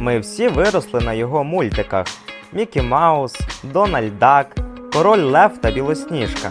Ми всі виросли на його мультиках: Мікі Маус, Дональд Дак, Король Лев та Білосніжка.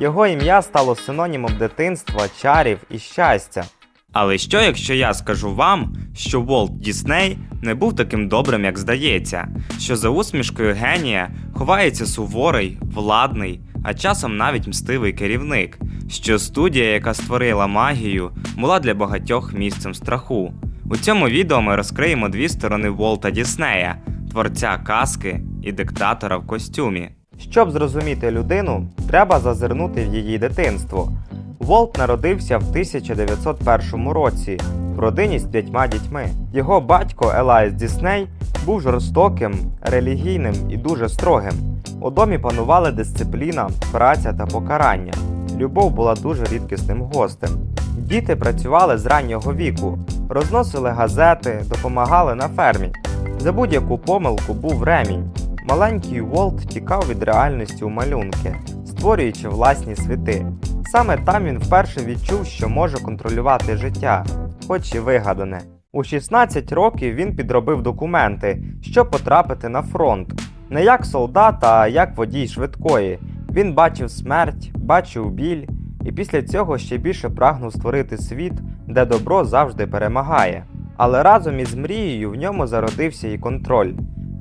Його ім'я стало синонімом дитинства, чарів і щастя. Але що, якщо я скажу вам, що Волт Дісней не був таким добрим, як здається, що за усмішкою генія ховається суворий, владний, а часом навіть мстивий керівник, що студія, яка створила магію, була для багатьох місцем страху. У цьому відео ми розкриємо дві сторони Волта Діснея, творця казки і диктатора в костюмі. Щоб зрозуміти людину, треба зазирнути в її дитинство. Волт народився в 1901 році в родині з п'ятьма дітьми. Його батько Елайс Дісней був жорстоким, релігійним і дуже строгим. У домі панували дисципліна, праця та покарання. Любов була дуже рідкісним гостем. Діти працювали з раннього віку, розносили газети, допомагали на фермі. За будь-яку помилку був ремінь. Маленький Волт тікав від реальності у малюнки, створюючи власні світи. Саме там він вперше відчув, що може контролювати життя, хоч і вигадане. У 16 років він підробив документи, щоб потрапити на фронт. Не як солдат, а як водій швидкої. Він бачив смерть, бачив біль, і після цього ще більше прагнув створити світ, де добро завжди перемагає. Але разом із мрією в ньому зародився і контроль.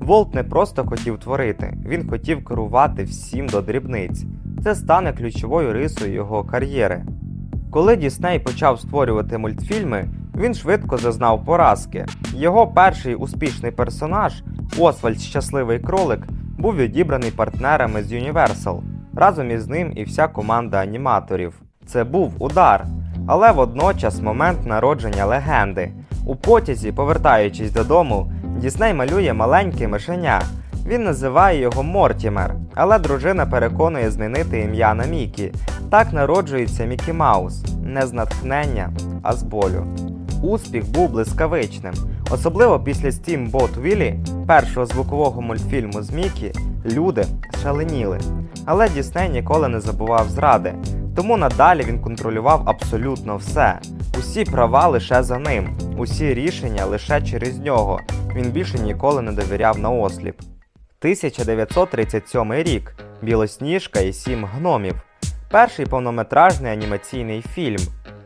Волт не просто хотів творити, він хотів керувати всім до дрібниць. Це стане ключовою рисою його кар'єри. Коли Дісней почав створювати мультфільми, він швидко зазнав поразки. Його перший успішний персонаж, Освальд Щасливий кролик, був відібраний партнерами з Universal. Разом із ним і вся команда аніматорів. Це був удар, але водночас момент народження легенди. У потязі, повертаючись додому, Дісней малює маленьке мишеня. Він називає його Мортімер, але дружина переконує змінити ім'я на Мікі. Так народжується Мікі Маус не з натхнення, а з болю. Успіх був блискавичним, особливо після Steamboat Willie, першого звукового мультфільму з Мікі, люди шаленіли. Але Дісней ніколи не забував зради, тому надалі він контролював абсолютно все. Усі права лише за ним, усі рішення лише через нього. Він більше ніколи не довіряв на осліп. 1937 рік. Білосніжка і сім гномів. Перший повнометражний анімаційний фільм.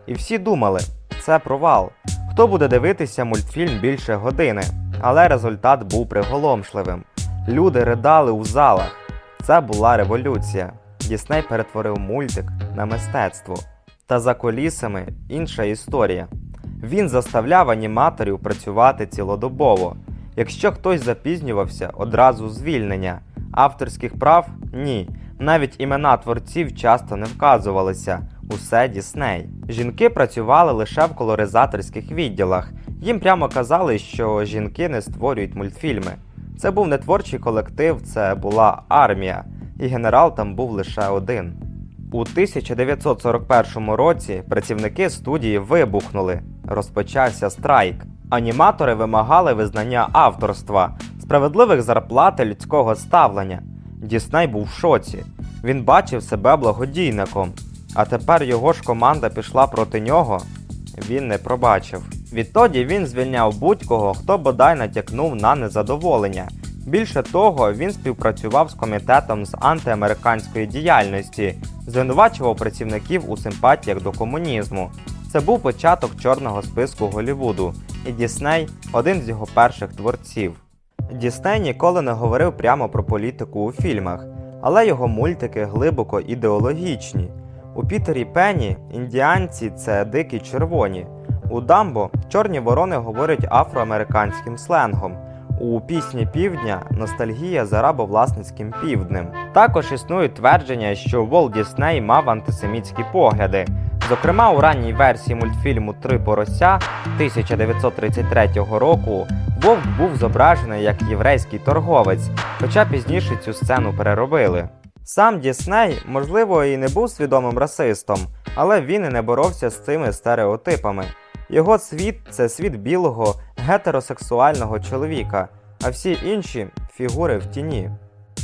І всі думали, це провал. Хто буде дивитися мультфільм більше години? Але результат був приголомшливим. Люди ридали у залах. Це була революція. Дісней перетворив мультик на мистецтво. Та за колісами інша історія. Він заставляв аніматорів працювати цілодобово. Якщо хтось запізнювався, одразу звільнення. Авторських прав ні. Навіть імена творців часто не вказувалися. Усе Дісней. Жінки працювали лише в колоризаторських відділах. Їм прямо казали, що жінки не створюють мультфільми. Це був не творчий колектив, це була армія, і генерал там був лише один. У 1941 році працівники студії вибухнули. Розпочався страйк. Аніматори вимагали визнання авторства, справедливих зарплат і людського ставлення. Дісней був в шоці. Він бачив себе благодійником. А тепер його ж команда пішла проти нього. Він не пробачив. Відтоді він звільняв будь-кого, хто бодай натякнув на незадоволення. Більше того, він співпрацював з комітетом з антиамериканської діяльності, звинувачував працівників у симпатіях до комунізму. Це був початок чорного списку Голлівуду, і Дісней один з його перших творців. Дісней ніколи не говорив прямо про політику у фільмах, але його мультики глибоко ідеологічні. У Пітері Пенні індіанці це дикі червоні. У Дамбо чорні ворони говорять афроамериканським сленгом. У пісні півдня ностальгія за рабовласницьким півднем. Також існують твердження, що Волт Дісней мав антисемітські погляди. Зокрема, у ранній версії мультфільму Три порося 1933 року Вовк був зображений як єврейський торговець, хоча пізніше цю сцену переробили. Сам Дісней, можливо, і не був свідомим расистом, але він і не боровся з цими стереотипами. Його світ це світ білого гетеросексуального чоловіка, а всі інші фігури в тіні.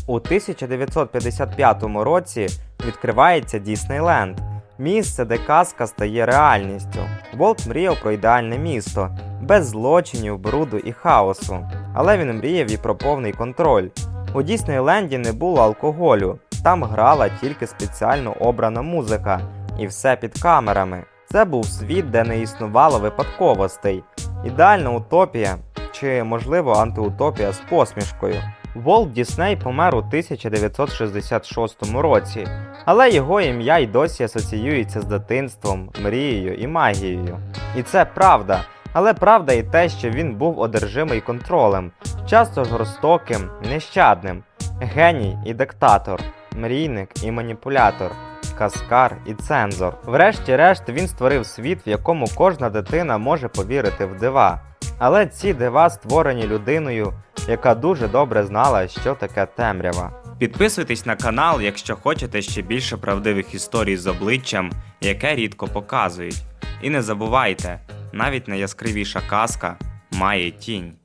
У 1955 році відкривається Діснейленд, місце, де казка стає реальністю. Волт мріяв про ідеальне місто, без злочинів, бруду і хаосу. Але він мріяв і про повний контроль. У Діснейленді не було алкоголю, там грала тільки спеціально обрана музика, і все під камерами. Це був світ, де не існувало випадковостей. Ідеальна утопія, чи, можливо, антиутопія з посмішкою. Волт Дісней помер у 1966 році, але його ім'я й досі асоціюється з дитинством, мрією і магією. І це правда. Але правда і те, що він був одержимий контролем, часто жорстоким, нещадним, геній і диктатор, мрійник і маніпулятор, каскар і цензор. Врешті-решт він створив світ, в якому кожна дитина може повірити в дива. Але ці дива створені людиною, яка дуже добре знала, що таке темрява. Підписуйтесь на канал, якщо хочете ще більше правдивих історій з обличчям, яке рідко показують. І не забувайте, навіть найяскравіша казка має тінь.